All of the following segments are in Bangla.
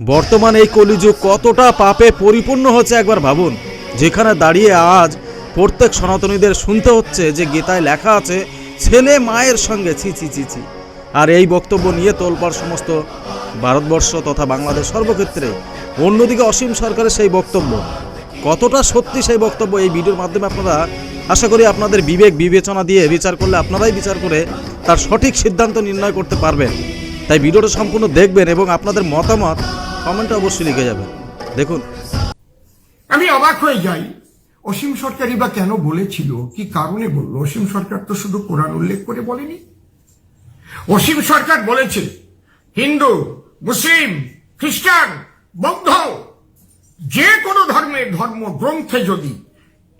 বর্তমান এই কলিযুগ কতটা পাপে পরিপূর্ণ হচ্ছে একবার ভাবুন। যেখানে দাঁড়িয়ে আজ প্রত্যেক সনাতনীদের শুনতে হচ্ছে যে গীতায় লেখা আছে, ছেলে মায়ের সঙ্গে ছি ছি ছি ছি। আর এই বক্তব্য নিয়ে তোলপাড় সমস্ত ভারতবর্ষ তথা বাংলাদেশ সর্বক্ষেত্রে। অন্যদিকে অসীম সরকারের সেই বক্তব্য। কতটা সত্যি সেই বক্তব্য এই ভিডিওর মাধ্যমে আপনারা আশা করি আপনাদের বিবেক বিবেচনা দিয়ে বিচার করলে আপনারাই বিচার করে তার সঠিক সিদ্ধান্ত নির্ণয় করতে পারবেন। তাই ভিডিওটা সম্পূর্ণ দেখবেন এবং আপনাদের মতামত কমেন্টে অবশ্যই লিখে যাবেন। দেখুন। আমি অবাক হয়ে যাই। অসীম সরকারই বা কেন বলেছিল? কি কারণে বলল? অসীম সরকার তো শুধু কোরআন উল্লেখ করে বলেনি। অসীম সরকার বলেছে, হিন্দু, মুসলিম, খ্রিস্টান, বৌদ্ধ, যে কোনো ধর্মের ধর্ম গ্রন্থে যদি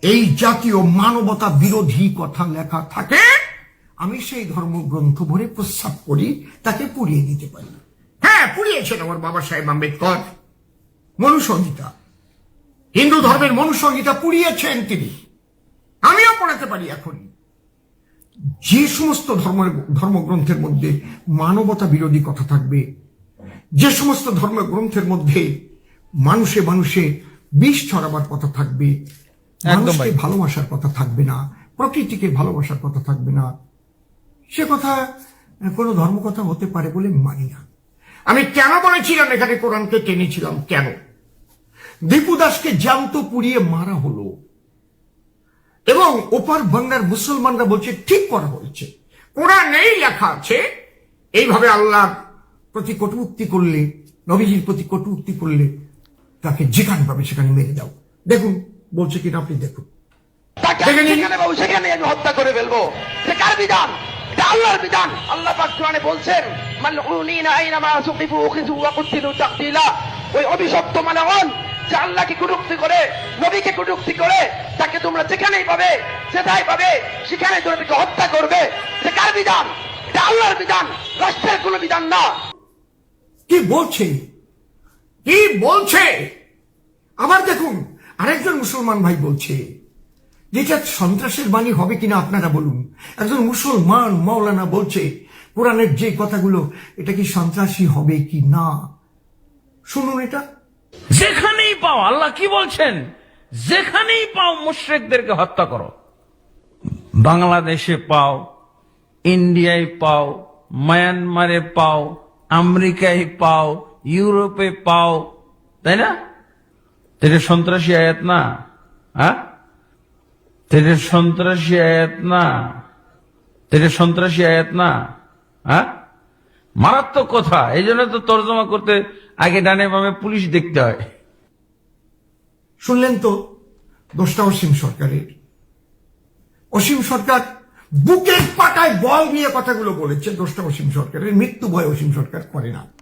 এই জাতীয় মানবতা বিরোধী কথা লেখা থাকে আমি সেই ধর্মগ্রন্থ ভরে প্রস্তাব করি তাকে পুড়িয়ে দিতে পারি। হ্যাঁ পুড়িয়েছেন আমার বাবা সাহেব আম্বেদকর। মনুসংহিতা। হিন্দু ধর্মের মনুসংহিতা পুড়িয়েছেন তিনি। আমিও পড়াতে পারি এখন। যে সমস্ত ধর্ম ধর্মগ্রন্থের মধ্যে মানবতা বিরোধী কথা থাকবে যে সমস্ত ধর্মগ্রন্থের মধ্যে মানুষে মানুষে বিষ ছড়াবার কথা থাকবে মানুষকে ভালোবাসার কথা থাকবে না প্রকৃতিকে ভালোবাসার কথা থাকবে না সে কথা কোনো ধর্মকথা হতে পারে বলে মানি না। আমি কেন বলেছিলাম এখানে কোরআনকে টেনেছিলাম? কেন? দীপু দাসকে জ্যান্ত পুড়িয়ে মারা হলো। এবং ওপার বাংলার মুসলমানরা বলছে ঠিক করা হয়েছে। কোরআনেই লেখা আছে এইভাবে আল্লাহ প্রতি কটুক্তি করলে নবীজির প্রতি কটুক্তি করলে তাকে যেখানে পাবে সেখানে মেরে দাও। দেখুন বলছে কিনা আপনি দেখুন। সেখানে হত্যা করে ফেলব। এটা কার বিধান? আল্লাহর বিধান। আল্লাহ পাক কোরআনে বলছেন সুকিফু ওয়া কুতিলু ওই অভিশপ্ত মালাউন যে আল্লাহকে কটূক্তি করে, নবীকে কটূক্তি করে, তাকে তোমরা যেখানেই পাবে পাবে, সেখানে হত্যা করবে। এটা কার বিধান? এটা আল্লাহর বিধান, রাষ্ট্রের কোনো বিধান না। কি বলছে? কি বলছে? আবার দেখুন, আরেকজন মুসলমান ভাই বলছে যেটা সন্ত্রাসের বাণী হবে কিনা আপনারা বলুন। একজন মুসলমান মাওলানা বলছে, কোরআনের যে কথাগুলো, এটা কি সন্ত্রাসী হবে কি না? শুনুন এটা। যেখানেই পাও, আল্লাহ কি বলছেন? যেখানেই পাও মুশ্রেকদেরকে হত্যা করো। বাংলাদেশে পাও, ইন্ডিয়ায় পাও, মায়ানমারে পাও, আমেরিকায় পাও, ইউরোপে পাও, তাই না? এটা সন্ত্রাসী আয়াত না হ্যাঁ? এটা সন্ত্রাসী আয়াত না? এটা সন্ত্রাসী আয়াত না? হ্যাঁ? মারাত্মক কথা। এই জন্য তো তর্জমা করতে আগে ডানে বামে পুলিশ দেখতে হয়। শুনলেন তো? দোষটা অসীম সরকারের। অসীম সরকার বুকের পাটায় বল নিয়ে কথাগুলো বলেছে। দোষটা অসীম সরকারের। মৃত্যু ভয় অসীম সরকার করে না।